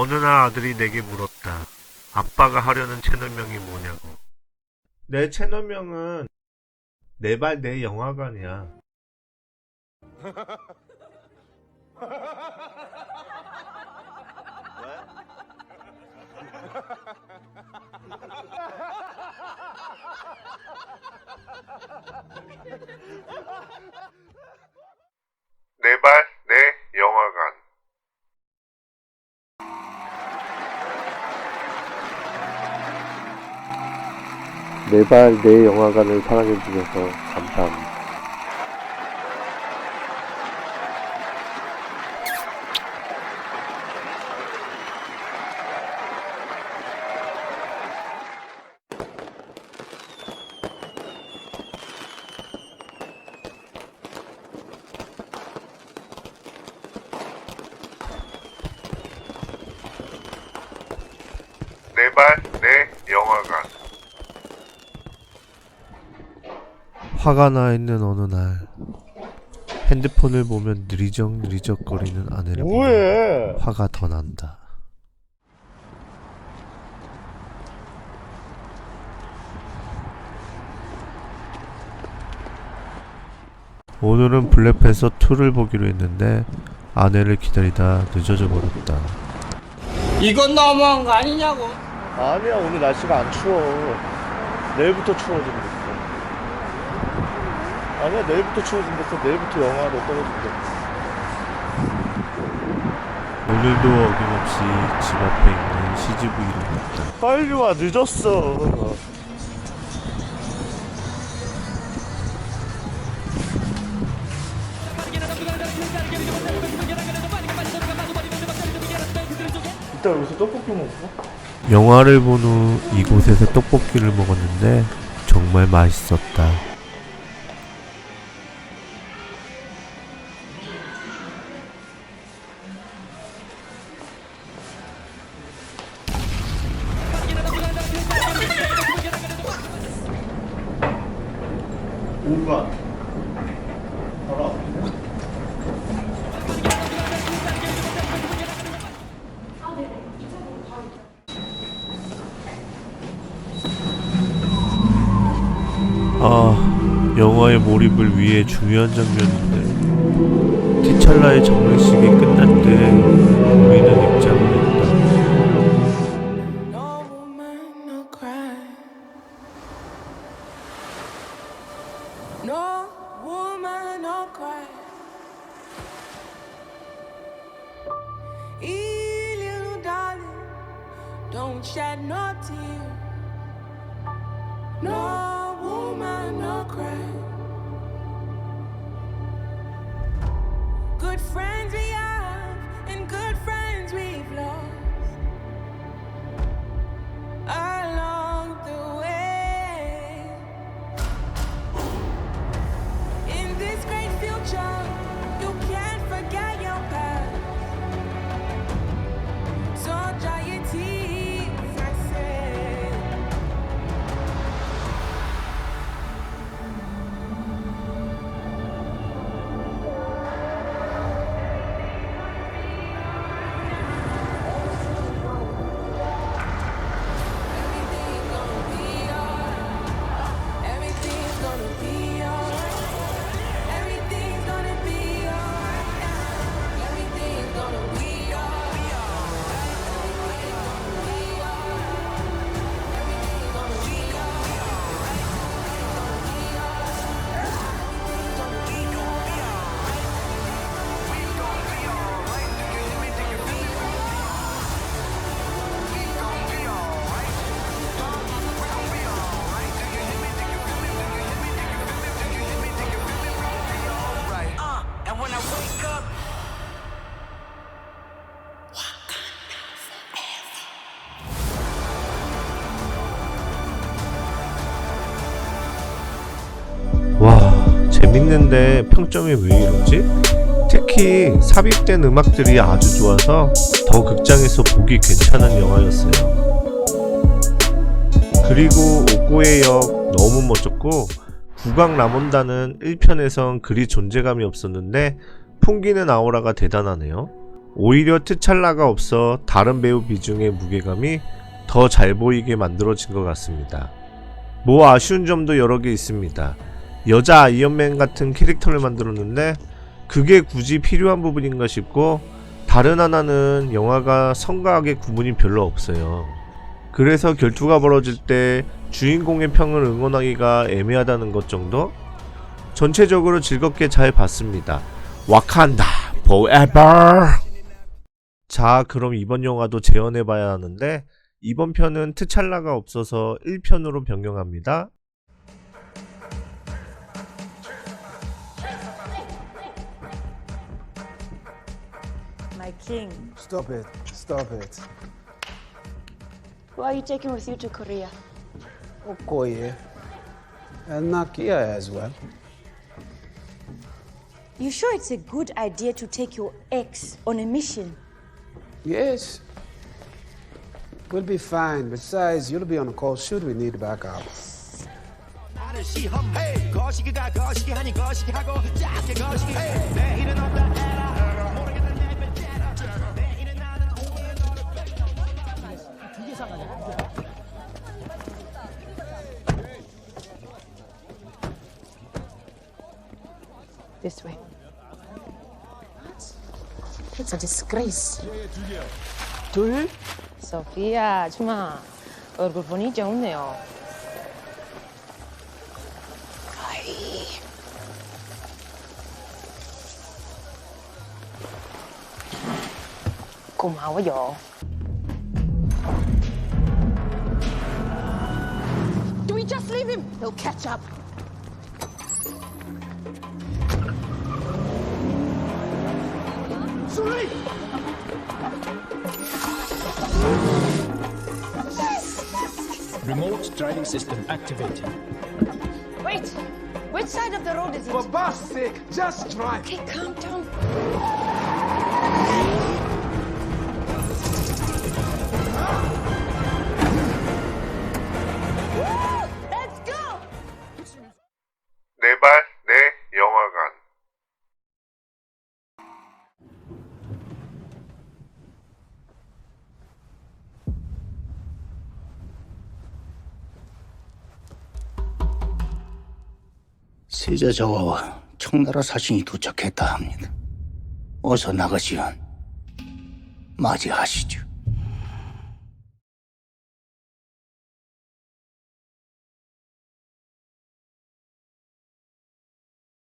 어느 날 아들이 내게 물었다. 아빠가 하려는 채널명이 뭐냐고. 내 채널명은 내발 내 영화관이야. 내 발 내 영화관. 내발내 영화관을 사랑해 주셔서 감사합니다. 내발내 영화관. 화가 나 있는 어느 날 핸드폰을 보면 느리적 느리적 거리는 아내를 보면? 화가 더 난다. 오늘은 블랙팬서 2를 보기로 했는데 아내를 기다리다 늦어져 버렸다. 이건 너무한 거 아니냐고. 아니야 오늘 날씨가 안 추워. 내일부터 추워진댔어. 아니야 내일부터 추워진댔어. 내일부터 영하로 떨어진댔어. 오늘도 어김없이 집 앞에 있는 CGV를 봤다. 빨리 와 늦었어. 이따 여기서 떡볶이 먹어? 영화를 본 후 이곳에서 떡볶이를 먹었는데 정말 맛있었다. 오가. 봐라. 아, 영화의 몰입을 위해 중요한 장면인데 티찰라의 장례식이 때 don't shed no tear. No woman, no cry. 재밌는데 평점이 왜 이러지? 특히 삽입된 음악들이 아주 좋아서 더 극장에서 보기 괜찮은 영화였어요. 그리고 옥고의 역 너무 멋졌고 국악 라몬다는 1편에선 그리 존재감이 없었는데 풍기는 아우라가 대단하네요. 오히려 트찰나가 없어 다른 배우 비중의 무게감이 더 잘 보이게 만들어진 것 같습니다. 뭐 아쉬운 점도 여러 개 있습니다. 여자 아이언맨 같은 캐릭터를 만들었는데 그게 굳이 필요한 부분인가 싶고 다른 하나는 영화가 성가하게 구분이 별로 없어요. 그래서 결투가 벌어질 때 주인공의 평을 응원하기가 애매하다는 것 정도? 전체적으로 즐겁게 잘 봤습니다. 와칸다 forever. 자, 그럼 이번 영화도 재현해 봐야 하는데 이번 편은 트찰나가 없어서 1편으로 변경합니다. My king, Stop it. Stop it. who are you taking with you to Korea? Oh, Okoye. And Nakia as well. You sure it's a good idea to take your ex on a mission? Yes. We'll be fine. Besides, you'll be on a call should we need backup. 거 It's a disgrace. 둘? 소피아, 아줌마. 얼굴 보니 좋네요. 아이. 고마워요. Do we just leave him? He'll catch up. Remote driving system activated. Wait! Which side of the road is it? For God's sake, just drive. Okay, calm down. 세자 저하와 청나라 사신이 도착했다 합니다. 어서 나가시오. 맞이하시죠.